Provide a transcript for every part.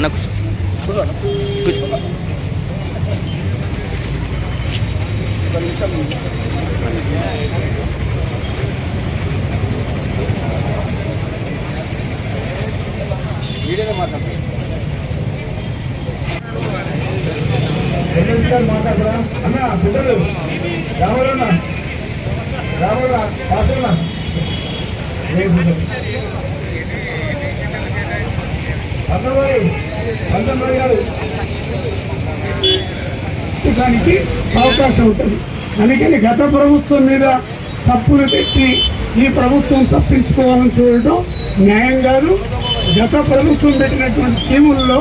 అన్న కూర్చో. కూర్చో. అన్న బిడ్డలు రావాలన్నా రావాలా పాసన్నా గారు దానికి అవకాశం ఉంటుంది. అందుకని గత ప్రభుత్వం మీద తప్పులు పెట్టి ఈ ప్రభుత్వం తప్పించుకోవాలని చూడటం న్యాయం కాదు. గత ప్రభుత్వం పెట్టినటువంటి స్కీముల్లో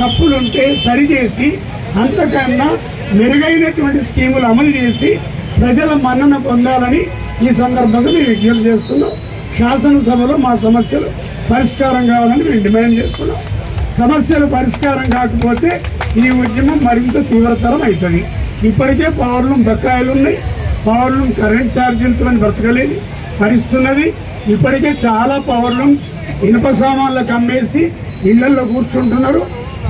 తప్పులుంటే సరిచేసి అంతకన్నా మెరుగైనటువంటి స్కీములు అమలు చేసి ప్రజల మన్నన పొందాలని ఈ సందర్భంగా మేము విజ్ఞప్తి చేస్తున్నాం. శాసనసభలో మా సమస్యలు పరిష్కారం కావాలని మేము డిమాండ్ చేస్తున్నాం. సమస్యలు పరిష్కారం కాకపోతే ఈ ఉద్యమం మరింత తీవ్రతరం అవుతుంది ఇప్పటికే పవర్లూమ్ బకాయిలు ఉన్నాయి. పవర్లూమ్ కరెంట్ ఛార్జీలతో బ్రతకలేదు పరిస్తున్నది ఇప్పటికే చాలా పవర్లూమ్స్ ఇనుప సామాన్లకు అమ్మేసి ఇళ్ళలో కూర్చుంటున్నారు.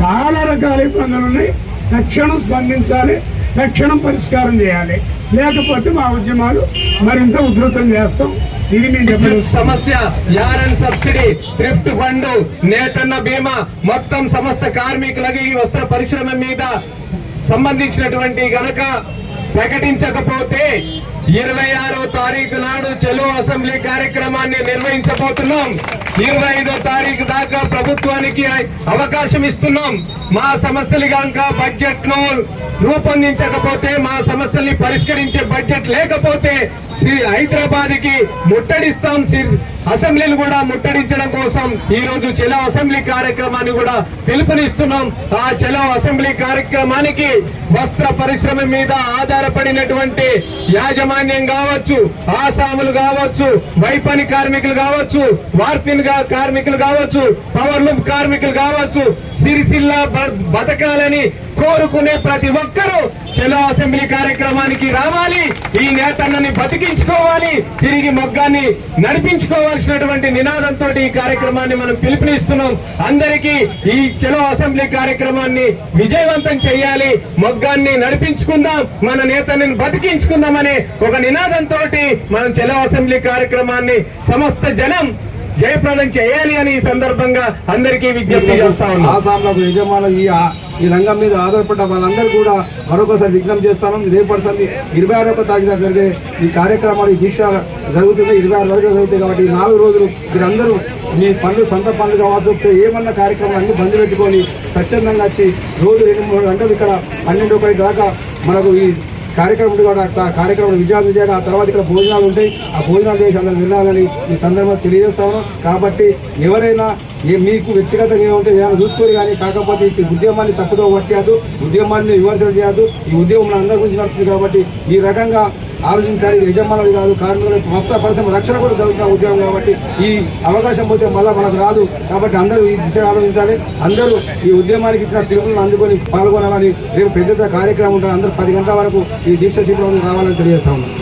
చాలా రకాల ఇబ్బందులు ఉన్నాయి. తక్షణం స్పందించాలి తక్షణం పరిష్కారం చేయాలి. లేకపోతే మా ఉద్యమాలు మరింత ఉధృతం చేస్తాం. ఇది సమస్య యారన్ సబ్సిడీ థ్రిఫ్ట్ ఫండ్ నేతన్న బీమా మొత్తం సమస్త కార్మికులకి ఈ వస్త్ర పరిశ్రమ మీద సంబంధించినటువంటి గనక ప్రకటించకపోతే ఇరవై ఆరో తారీఖు నాడు చెలో అసెంబ్లీ కార్యక్రమాన్ని నిర్వహించబోతున్నాం. ఇరవై ఐదో తారీఖు దాకా ప్రభుత్వానికి అవకాశం ఇస్తున్నాం. మా సమస్యలు కనుక బడ్జెట్ను రూపొందించకపోతే మా సమస్యల్ని పరిష్కరించే బడ్జెట్ లేకపోతే హైదరాబాద్కి ముట్టడిస్తాం. అసెంబ్లీని కూడా ముట్టడించడం కోసం ఈ రోజు చెలో అసెంబ్లీ కార్యక్రమాన్ని కూడా పిలుపునిస్తున్నాం. ఆ చెలో అసెంబ్లీ కార్యక్రమానికి వస్త్ర పరిశ్రమ మీద ఆధారపడినటువంటి యాజమాన్యం కావచ్చు ఆసాములు కావచ్చు వైపని కార్మికులు కావచ్చు వార్పిన్ కార్మికులు కావచ్చు పవర్ లూమ్ కార్మికులు కావచ్చు సిరిసిల్ల బతకాలని కోరుకునే ప్రతి ఒక్కరూ చెలో అసెంబ్లీ కార్యక్రమానికి రావాలి. ఈ నేతన్నని బతికించుకోవాలి. తిరిగి మొగ్గాన్ని నడిపించుకోవాల్సినటువంటి నినాదంతో ఈ కార్యక్రమాన్ని మనం పిలుపునిస్తున్నాం. అందరికీ ఈ చెలో అసెంబ్లీ కార్యక్రమాన్ని విజయవంతం చేయాలి. మొగ్గాన్ని నడిపించుకుందాం. మన నేతని బతికించుకుందామనే ఒక నినాదంతో మనం చెలో అసెంబ్లీ కార్యక్రమాన్ని సమస్త జనం జయప్రదం చేయాలి అని ఈ సందర్భంగా అందరికీ విజ్ఞప్తి చేస్తా ఉన్నాం. ఆసాంలకు యజమానులు ఈ ఈ రంగం మీద ఆధారపడ్డ వాళ్ళందరూ కూడా మరొకసారి విజ్ఞప్తి చేస్తాను. రేపటి ఇరవై ఆరో తారీఖు జరిగే ఈ కార్యక్రమాలు ఈ దీక్ష జరుగుతుంది. ఇరవై ఆరు వరకు జరుగుతాయి కాబట్టి ఈ నాలుగు రోజులు మీరందరూ మీ పనులు సొంత పనులు కావాల్సి ఏమన్నా కార్యక్రమాలు అన్ని బంద్ పెట్టుకొని స్వచ్ఛందంగా వచ్చి రోజు రెండు మూడు గంటలు ఇక్కడ పన్నెండు ఒకటి దాకా మనకు ఈ కార్యక్రమం కూడా ఆ కార్యక్రమం విజయాలు చేయాలి ఆ తర్వాత ఇక్కడ భోజనాలు ఉంటాయి. ఆ భోజనాలు చేసి అందరూ వెళ్ళాలని ఈ సందర్భంగా తెలియజేస్తాను కాబట్టి ఎవరైనా ఏ మీకు వ్యక్తిగతంగా ఏమంటే ఏమైనా చూసుకోరు కానీ కాకపోతే ఈ ఉద్యమాన్ని తప్పుదో పట్టేయద్దు ఉద్యమాన్ని విమర్శలు చేయద్దు. ఈ ఉద్యమం అందరి గురించి నడుస్తుంది కాబట్టి ఈ రకంగా ఆలోచించాలి యజమానులు కాదు కార్మికులు మొత్తం పరిశ్రమ రక్షణ కూడా జరుగుతున్న ఉద్యోగం కాబట్టి ఈ అవకాశం పోతే మళ్ళీ మనకు రాదు. కాబట్టి అందరూ ఈ దిశ ఆలోచించాలి. అందరూ ఈ ఉద్యమానికి ఇచ్చిన పిలుపులను అందుకొని పాల్గొనాలని రేపు పెద్ద కార్యక్రమం ఉంటుంది. అందరూ పది గంటల వరకు ఈ దీక్ష శిబిరం రావాలని తెలియజేస్తా ఉన్నాం.